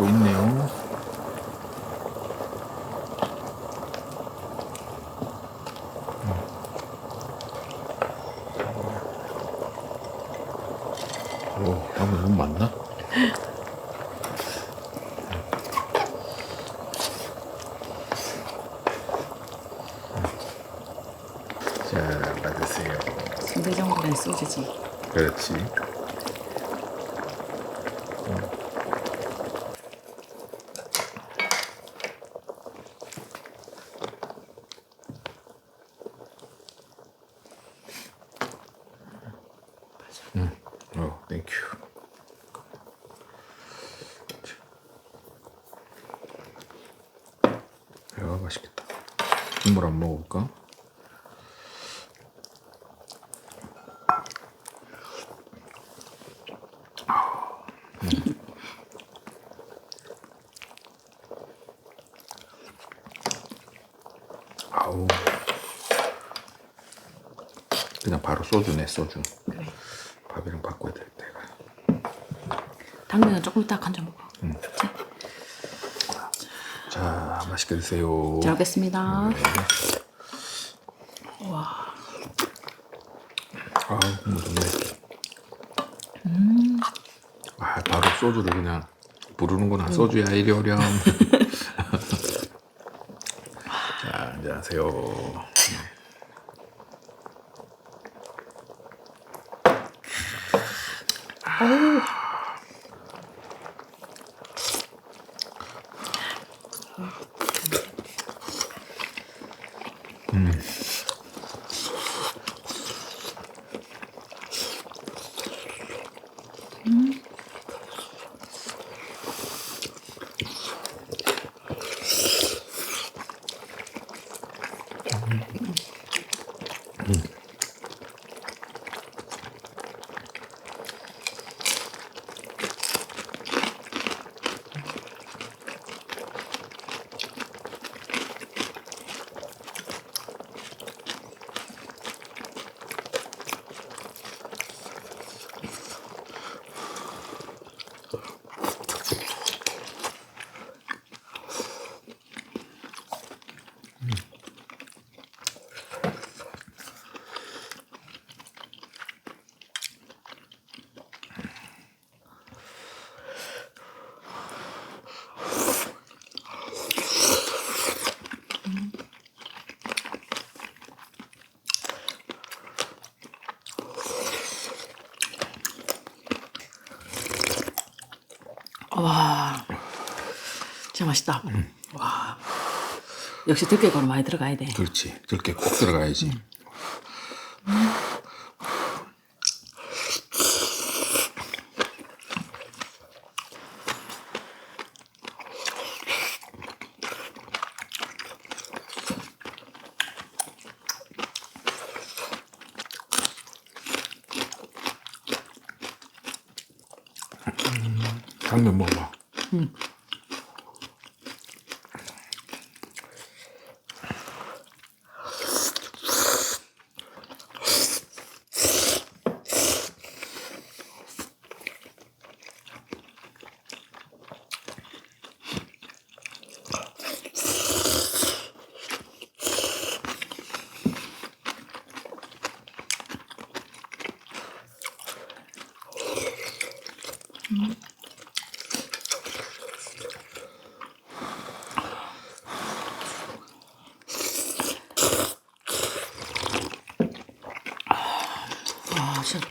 끓고 있네요. 오, 향이 너무 많나? 자, 받으세요. 순대전골엔 소주지. 그렇지. 응. 어, 땡큐. 야, 맛있겠다. 국물 안 먹어볼까? 아우. 그냥 바로 소주네, 소주. 그래. 밥이랑 바꿔야 되겠다, 이거. 당면은 조금 이따 간장 먹어. 자, 맛있게 드세요. 잘 먹겠습니다. 네. 와. 아우, 국물 좋네. 음. 아, 바로 소주를 그냥 부르는구나. 소주야, 이리 오렴. 자, 안녕하세요. 와. 맛있다. 와. 역시 들깨가루 많이 들어가야 돼. 그렇지. 그렇게 꼭 들어가야지. 음, 당면 먹어봐. 와, 진짜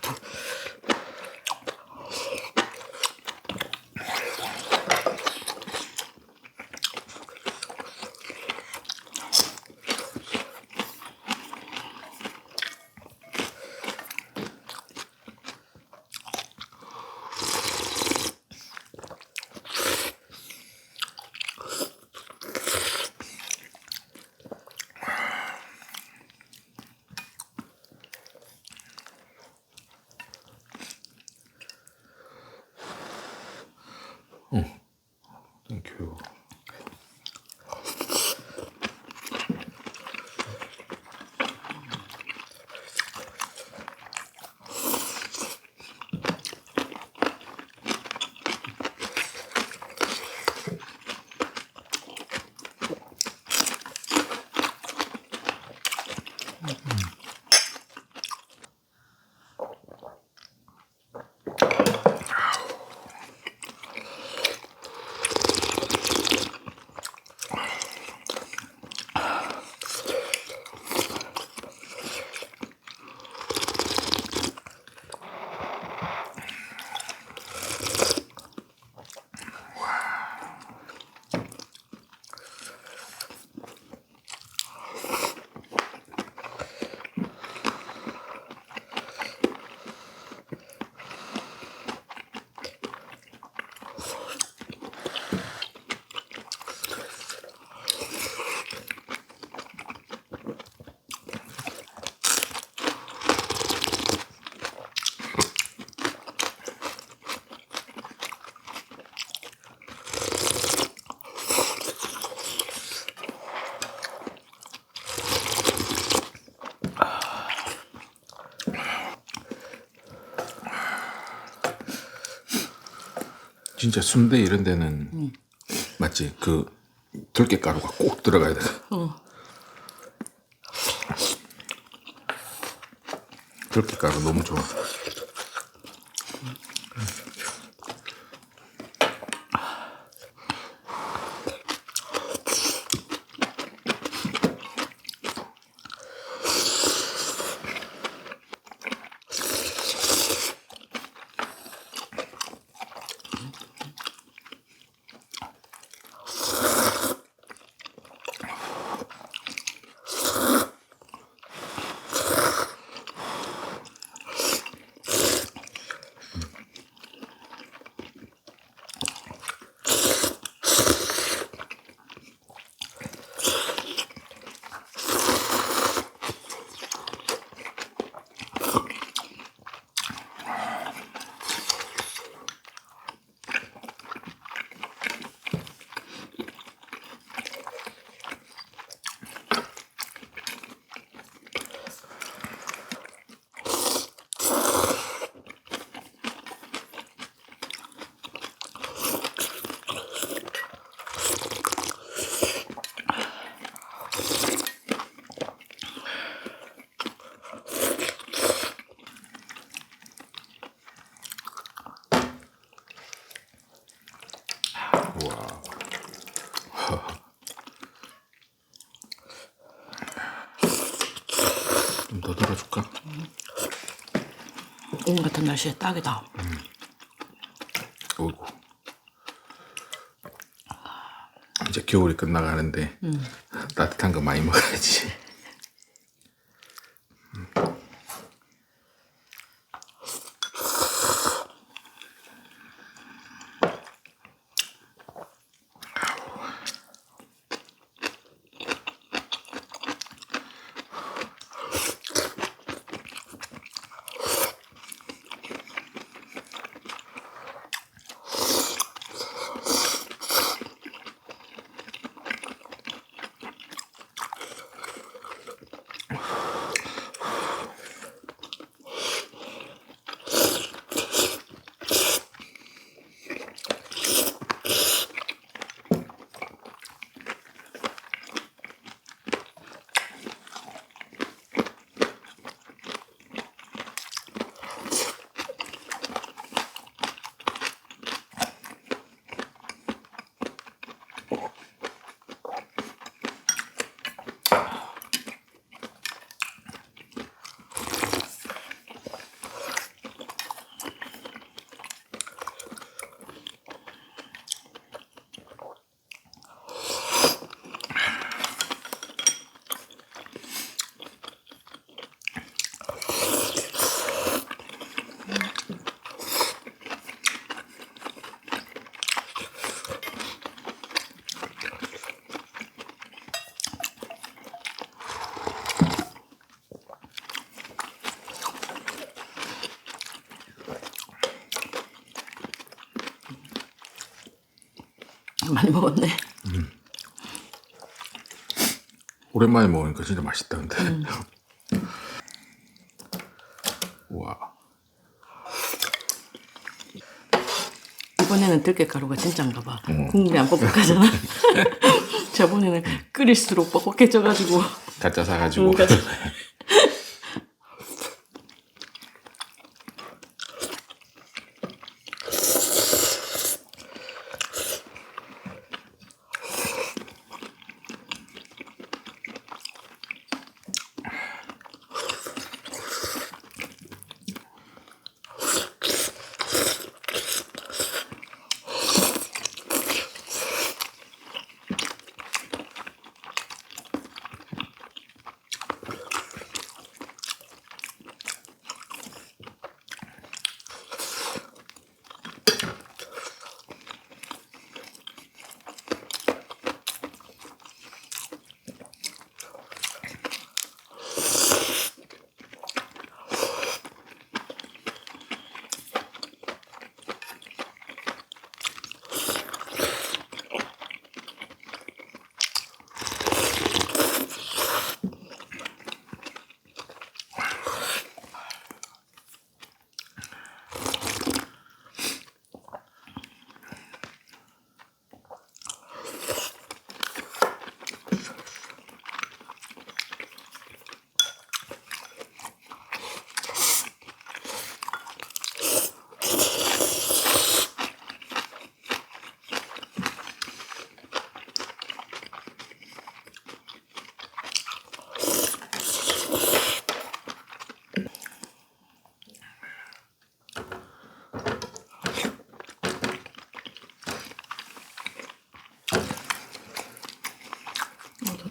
진짜 순대 이런 데는 맞지 그 들깨가루가 꼭 들어가야 돼. 어. 들깨가루 너무 좋아. 날씨에 딱이다. 오고. 이제 겨울이 끝나가는데 따뜻한 거 많이 먹어야지. 많이 먹었네. 오랜만에 먹으니까 진짜 맛있다 근데. 우와. 이번에는 들깨가루가 진짜인가 봐. 국물이 안 뻑뻑하잖아. 저번에는 끓일수록 뻑뻑해져가지고. 가짜 사가지고. 응,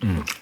가짜. 음.